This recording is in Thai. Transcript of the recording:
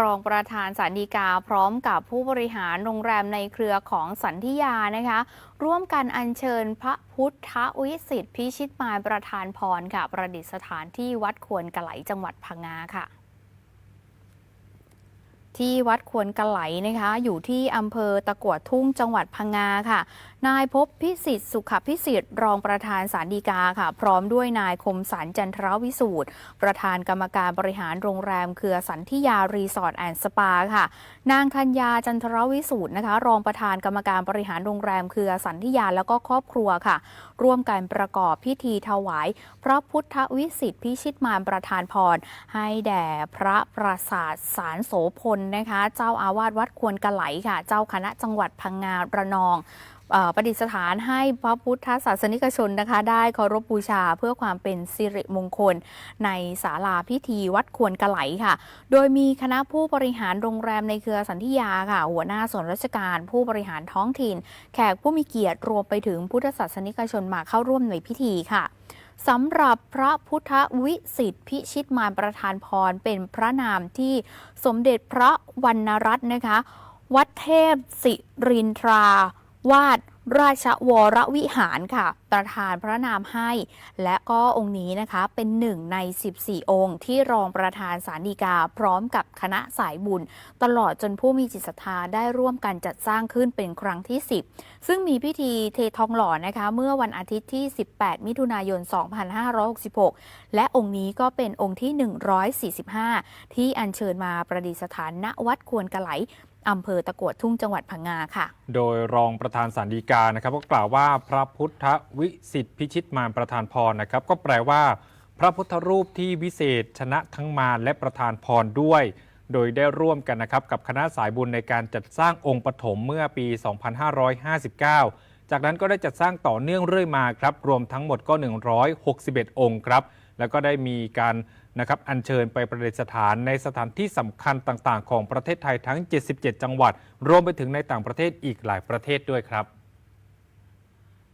รองประธานสันดีกาพร้อมกับผู้บริหารโรงแรมในเครือของสันทิยานะคะ ร่วมกันอัญเชิญพระพุทธวิสิทธิพิชิตมายประธานพรค่ะ ประดิษฐานที่วัดควรกะไหลจังหวัดพังงาค่ะ ที่วัดควรกระไหลนะคะ อยู่ที่อำเภอตะกัวทุ่งจังหวัดพังงาค่ะ นายพบพิสิทธิ์สุขพิสิทธิ์รองประธานสารดีกาค่ะ พร้อมด้วยนายคมสันจันทรวิสูตรประธานกรรมการบริหารโรงแรมเครือสันทิยารีสอร์ทแอนด์สปาค่ะ นางธัญญาจันทรวิสูตรนะคะ รองประธานกรรมการบริหารโรงแรมเครือสันทิยาแล้วก็ครอบครัวค่ะ ร่วมกันประกอบพิธีถวายพระพุทธวิสิทธิพิชิตมารประธานพรให้แด่พระประสาทสารโสพลนะคะ เจ้าอาวาสวัดควรกะไหลค่ะ เจ้าคณะจังหวัดพังงาระนองประดิษฐานให้พระพุทธศาสนิกชนนะคะ ได้เคารพบูชาเพื่อความเป็นสิริมงคล ในศาลาพิธีวัดควรกะไหลค่ะ โดยมีคณะผู้บริหารโรงแรมในเครือสันธิยาค่ะ หัวหน้าส่วนราชการผู้บริหารท้องถิ่น แขกผู้มีเกียรติรวมไปถึงพุทธศาสนิกชนมาเข้าร่วมในพิธีค่ะ สำหรับพระพุทธวิสิทธิพิชิตมารประธานพรเป็นพระนามที่สมเด็จพระวรรณรัตน์นะคะ วัดเทพสิรินทราวาด ราชวรวิหารค่ะ ประธานพระนามให้ และก็องค์นี้นะคะเป็นหนึ่งใน 14 องค์ ที่รองประธานสารดีกา พร้อมกับคณะสายบุญ ตลอดจนผู้มีจิตศรัทธาได้ร่วมกันจัดสร้างขึ้นเป็นครั้งที่ 10 ซึ่งมีพิธีเททองหล่อนะคะ เมื่อวันอาทิตย์ที่ 18 มิถุนายน 2566 และองค์นี้ก็เป็นองค์ที่ 145 ที่อัญเชิญมาประดิษฐานณวัดควรกะไหล อำเภอตะกวดทุ่งจังหวัดพังงาค่ะ โดยรองประธานสารดีกานะครับก็กล่าวว่าพระพุทธวิสิทธิพิชิตมารประธานพรนะครับ ก็แปลว่า พระพุทธรูปที่วิเศษชนะทั้งมารและประธานพรด้วย โดยได้ร่วมกันนะครับกับคณะสายบุญในการจัดสร้างองค์ปฐมเมื่อปี 2559 จากนั้นก็ได้จัดสร้างต่อเนื่องเรื่อยมาครับ รวมทั้งหมดก็ 161 องค์ครับ แล้วก็ได้มีการนะครับอัญเชิญไปประดิษฐานในสถานที่สำคัญต่างๆ ของประเทศไทยทั้ง 77 จังหวัด รวมไปถึงในต่างประเทศอีกหลายประเทศด้วยครับ